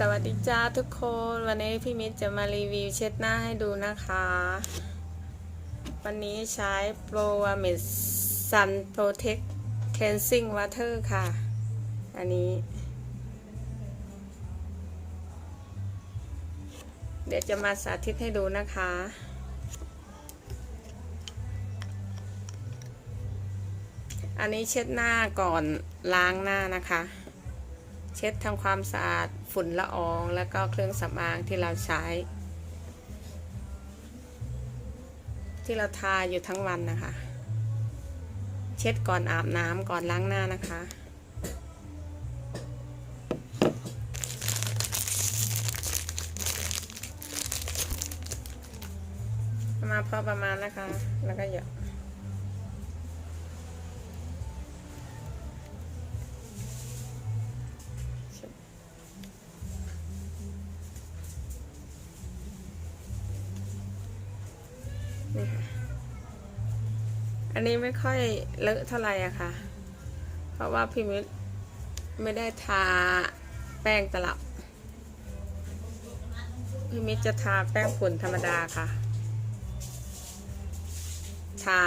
สวัสดีจ้าทุกคน วันนี้พี่มิตรจะมารีวิวเช็ดหน้าให้ดูนะคะ วันนี้ใช้โปรวาเมดซันโปรเทคค e นซิ่งวาเตอร์ค่ะ อันนี้ เดี๋ยวจะมาสาธิตให้ดูนะคะอันนี้เช็ดหน้าก่อนล้างหน้านะคะ เช็ดทำความสะอาดฝุ่นละออง แล้วก็เครื่องสำอางที่เราใช้ ที่เราทาอยู่ทั้งวันนะคะ เช็ดก่อนอาบน้ำก่อนล้างหน้านะคะมาพอประมาณนะคะ แล้วก็หยด อันนี้ไม่ค่อยเลอะเท่าไหร่อะค่ะ เพราะว่าพี่มิตไม่ได้ทาแป้งตลับพี่มิตรจะทาแป้งฝุ่นธรรมดาค่ะ ทา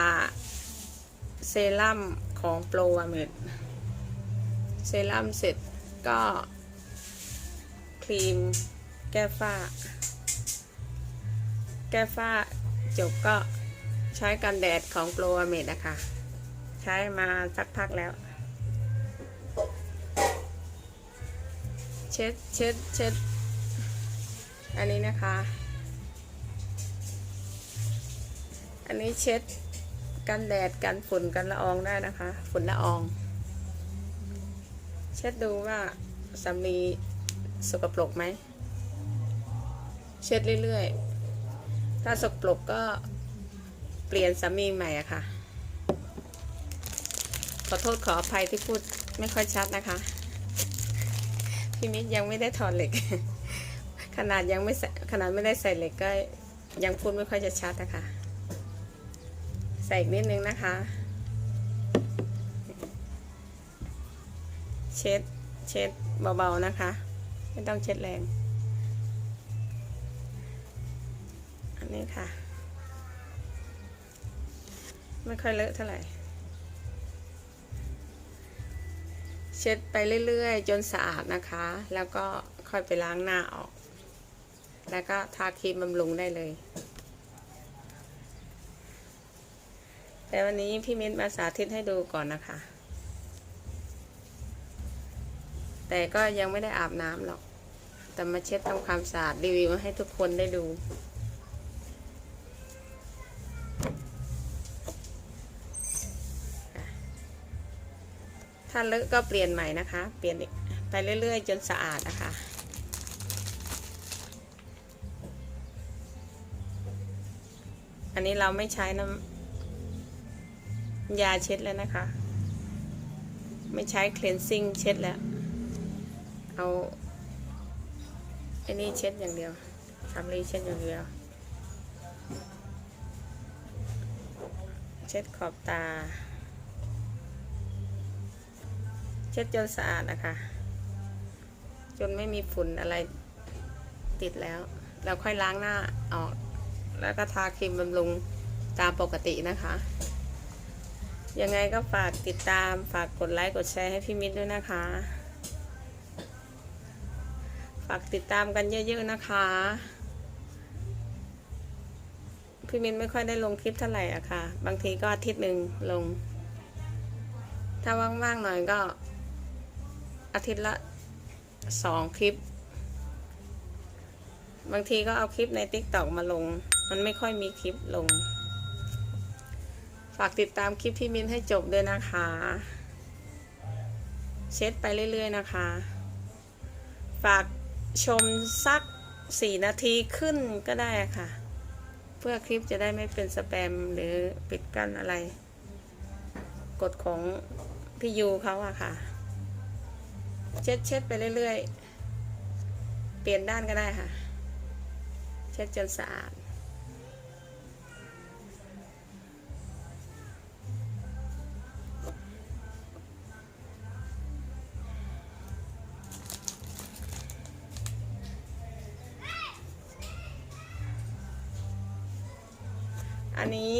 เซรั่มของโปรวาเมดเซรั่มเสร็จก็ ครีมแก้ฝ้า แก้ฝ้าจบก็ ใช้กันแดดของโปรวเมดนะคะ ใช้มาสักพักแล้ว เช็ดเช็ดเช็ดอันนี้นะคะ อันนี้เช็ดกันแดดกันฝุ่นกันละอองได้นะคะ ฝุ่นละออง เช็ดดูว่าสำลีสกปรกไหม เช็ดเรื่อยๆ ถ้าสกปรกก็ เปลี่ยนสามีใหม่อะค่ะ ขอโทษขออภัยที่พูดไม่ค่อยชัดนะคะ พี่มิตรยังไม่ได้ถอดเหล็ก ขนาดยังไม่ขนาดไม่ได้ใส่เหล็กก็ยังพูดไม่ค่อยจะชัดนะคะ ใส่อีกนิดนึงนะคะ เช็ดเช็ดเบาๆนะคะ ไม่ต้องเช็ดแรง อันนี้ค่ะ ไม่ค่อยเลอะเท่าไหร่ เช็ดไปเรื่อยๆ จนสะอาดนะคะ แล้วก็ค่อยไปล้างหน้าออก แล้วก็ทาครีมบำรุงได้เลย แต่วันนี้พี่มิ้นมาสาธิตให้ดูก่อนนะคะ แต่ก็ยังไม่ได้อาบน้ำหรอก แต่มาเช็ดทำความสะอาดรีวิวให้ทุกคนได้ดูาเลอะก็เปลี่ยนใหม่นะคะ เปลี่ยนไปเรื่อย ๆ จนสะอาดนะคะอันนี้เราไม่ใช้น้ำยาเช็ดแล้วนะคะ ไม่ใช้คลนซิ่งเช็ดแล้ว เอาไอ้นี่เช็ดอย่างเดียวสำลีเช็ดอย่างเดียว เช็ดขอบตา เช็ดจนสะอาดนะคะ จนไม่มีฝุ่นอะไรติดแล้ว เราค่อยล้างหน้าออก แล้วก็ทาครีมบำรุงตามปกตินะคะ ยังไงก็ฝากติดตามฝากกดไลค์กดแชร์ให้พี่มิตรด้วยนะคะ ฝากติดตามกันเยอะๆนะคะพี่มิตรไม่ค่อยได้ลงคลิปเท่าไหร่อะค่ะ บางทีก็อาทิตย์หนึ่งลง ถ้าว่างๆหน่อยก็ อาทิตย์ละสองคลิป บางทีก็เอาคลิปใน t ิ k t o k มาลง มันไม่ค่อยมีคลิปลง ฝากติดตามคลิปพี่มินให้จบด้วยนะคะ เช็ดไปเรื่อย ๆ นะคะ ฝากชมสักสี่นาทีขึ้นก็ได้ค่ะ เพื่อคลิปจะได้ไม่เป็นสแปมหรือปิดกั้นอะไร กฎของพี่ยูเขาอะค่ะ เช็ดเช็ดไปเรื่อยๆ เปลี่ยนด้านก็ได้ค่ะ เช็ดจนสะอาด อันนี้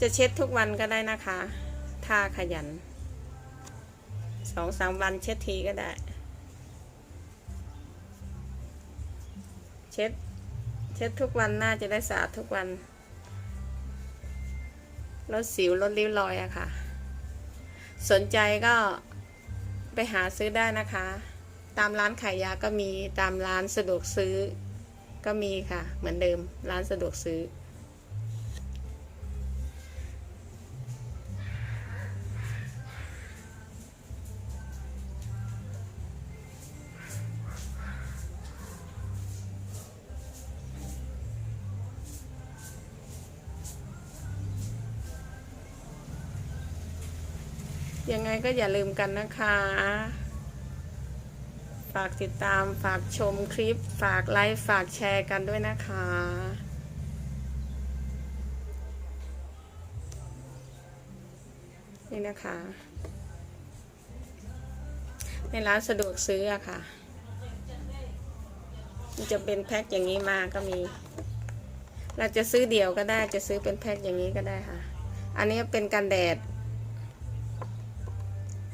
จะเช็ดทุกวันก็ได้นะคะ ทาขยัน สองสามวันเช็ดทีก็ได้ เช็ด เช็ดทุกวันน่าจะได้สะอาดทุกวันลดสิวลดริ้วรอยอะค่ะ สนใจก็ไปหาซื้อได้นะคะ ตามร้านขายยาก็มีตามร้านสะดวกซื้อก็มีค่ะ เหมือนเดิมร้านสะดวกซื้อ ยังไงก็อย่าลืมกันนะคะ ฝากติดตามฝากชมคลิป ฝากไลค์ฝากแชร์กันด้วยนะคะนี่นะคะ ในร้านสะดวกซื้ออะค่ะ จะเป็นแพ็คอย่างนี้มาก็มี เราจะซื้อเดี่ยวก็ได้จะซื้อเป็นแพ็คอย่างนี้ก็ได้ค่ะ อันนี้เป็นกันแดด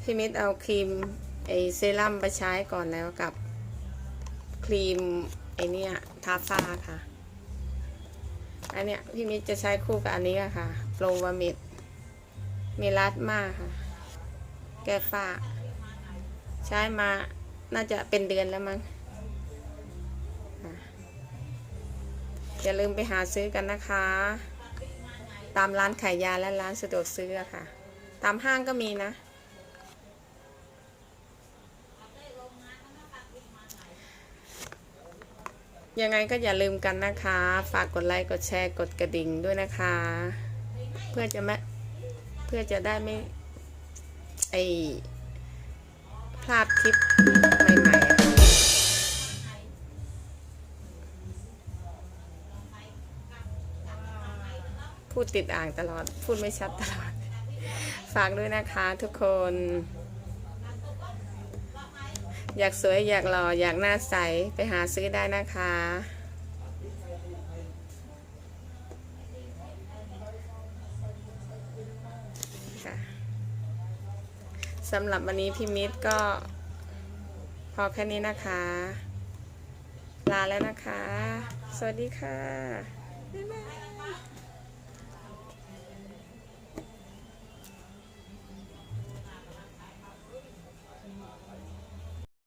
พี่มิตรเอาครีมไอเซรั่มไปใช้ก่อนแล้วกับครีมไอเนี่ยทาฟ้าค่ะ อันเนี้ยพี่มิตรจะใช้คู่กับอันนี้ค่ะโปรวามิดเมลัสมาค่ะ แก้ฝ้า ใช้มาน่าจะเป็นเดือนแล้วมั้งอย่าลืมไปหาซื้อกันนะคะ ตามร้านขายยาและร้านสะดวกซื้อค่ะ ตามห้างก็มีนะ ยังไงก็อย่าลืมกันนะคะ ฝากกดไลค์ กดแชร์ กดกระดิ่งด้วยนะคะ เพื่อจะไม่เพื่อจะได้ไม่ไอพลาดคลิปใหม่ๆพูดติดอ่างตลอด พูดไม่ชัดตลอด ฝากด้วยนะคะทุกคน อยากสวยอยากหล่ออยากหน้าใสไปหาซื้อได้นะคะค่ะสำหรับวันนี้พี่มิตรก็พอแค่นี้นะคะ ลาแล้วนะคะ สวัสดีค่ะ บ๊ายบาย